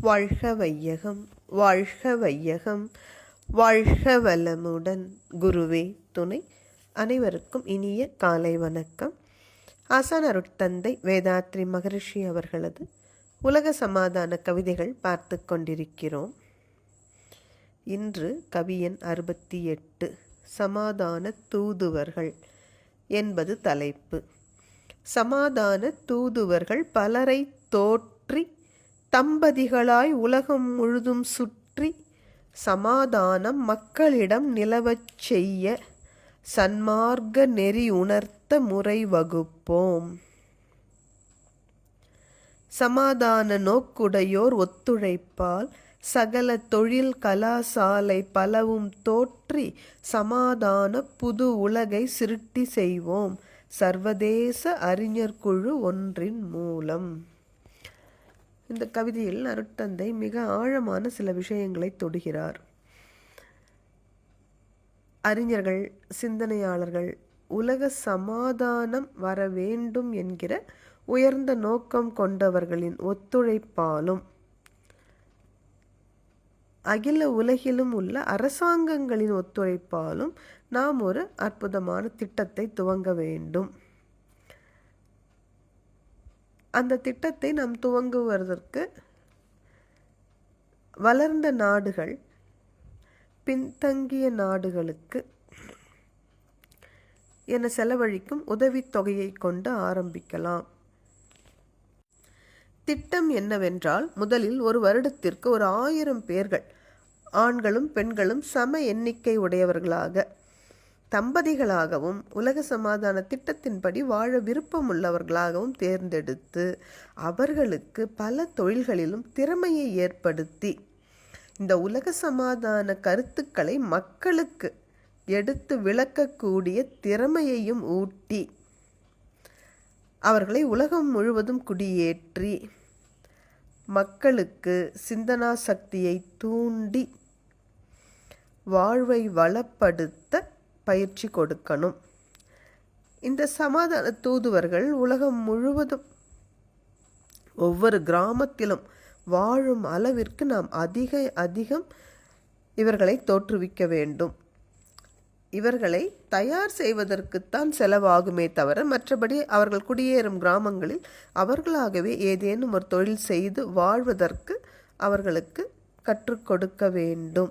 வாழ்க வையகம் வாழ்க வையகம் வாழ்க வளமுடன் குருவே துணை. அனைவருக்கும் இனிய காலை வணக்கம். ஆசான் அருட்தந்தை வேதாத்ரி மகரிஷி அவர்களது உலக சமாதான கவிதைகள் பார்த்து கொண்டிருக்கிறோம். இன்று கவியன் அறுபத்தி எட்டு சமாதான தூதுவர்கள் என்பது தலைப்பு. சமாதான தூதுவர்கள் பலரை தோற்றி தம்பதிகளாய் உலகம் முழுதும் சுற்றி சமாதானம் மக்களிடம் நிலவச் செய்ய சன்மார்க்க நெறி உணர்த்த முறை வகுப்போம். சமாதான நோக்குடையோர் ஒத்துழைப்பால் சகல தொழில் கலாசாலை பலவும் தோற்றி சமாதான புது உலகை சிருட்டி செய்வோம். சர்வதேச அறிஞர் குழு ஒன்றின் மூலம். இந்த கவிதையில் அருட்தந்தை மிக ஆழமான சில விஷயங்களை தொடுகிறார். அறிஞர்கள் சிந்தனையாளர்கள் உலக சமாதானம் வர வேண்டும் என்கிற உயர்ந்த நோக்கம் கொண்டவர்களின் ஒத்துழைப்பாலும் அகில உலகிலும் உள்ள அரசாங்கங்களின் ஒத்துழைப்பாலும் நாம் ஒரு அற்புதமான திட்டத்தை துவங்க வேண்டும். அந்த திட்டத்தை நாம் துவங்குவதற்கு வளர்ந்த நாடுகள் பின்தங்கிய நாடுகளுக்கு என செலவழிக்கும் உதவித்தொகையை கொண்டு ஆரம்பிக்கலாம். திட்டம் என்னவென்றால் முதலில் ஒரு வருடத்திற்கு ஒரு ஆயிரம் பேர்கள் ஆண்களும் பெண்களும் சம எண்ணிக்கை உடையவர்களாக தம்பதிகளாகவும் உலக சமாதான திட்டத்தின்படி வாழ விருப்பமுள்ளவர்களாகவும் தேர்ந்தெடுத்து அவர்களுக்கு பல தொழில்களிலும் திறமையை ஏற்படுத்தி இந்த உலக சமாதான கருத்துக்களை மக்களுக்கு எடுத்து விளக்கக்கூடிய திறமையையும் ஊட்டி அவர்களை உலகம் முழுவதும் குடியேற்றி மக்களுக்கு சிந்தனா சக்தியை தூண்டி வாழ்வை வளப்படுத்த பயிற்சி கொடுக்கணும். இந்த சமாதான தூதுவர்கள் உலகம் முழுவதும் ஒவ்வொரு கிராமத்திலும் வாழும் அளவிற்கு நாம் அதிக அதிகம் இவர்களை தோற்றுவிக்க வேண்டும். இவர்களை தயார் செய்வதற்குத்தான் செலவாகுமே தவிர மற்றபடி அவர்கள் குடியேறும் கிராமங்களில் அவர்களாகவே ஏதேனும் ஒரு தொழில் செய்து வாழ்வதற்கு அவர்களுக்கு கற்றுக் கொடுக்க வேண்டும்.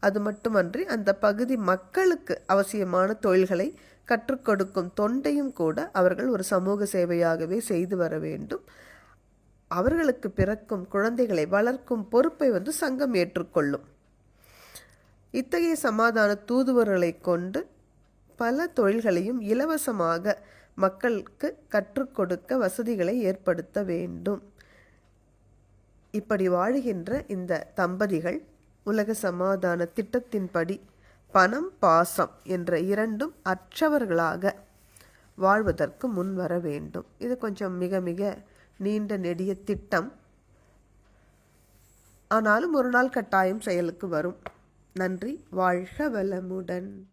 அது மட்டுமன்றி அந்த பகுதி மக்களுக்கு அவசியமான தொழில்களை கற்றுக் கொடுக்கும் தொண்டையும் கூட அவர்கள் ஒரு சமூக சேவையாகவே செய்து வர வேண்டும். அவர்களுக்கு பிறக்கும் குழந்தைகளை வளர்க்கும் பொறுப்பை வந்து சங்கம் ஏற்றுக்கொள்ளும். இத்தகைய சமாதான தூதுவர்களை கொண்டு பல தொழில்களையும் இலவசமாக மக்களுக்கு கற்றுக் கொடுக்க வசதிகளை ஏற்படுத்த வேண்டும். இப்படி வாழுகின்ற இந்த தம்பதிகள் உலக சமாதான திட்டத்தின்படி பணம் பாசம் என்ற இரண்டும் அற்றவர்களாக வாழ்வதற்கு முன் வர வேண்டும். இது கொஞ்சம் மிக மிக நீண்ட நெடிய திட்டம். ஆனாலும் ஒரு நாள் கட்டாயம் செயலுக்கு வரும். நன்றி. வாழ்க வளமுடன்.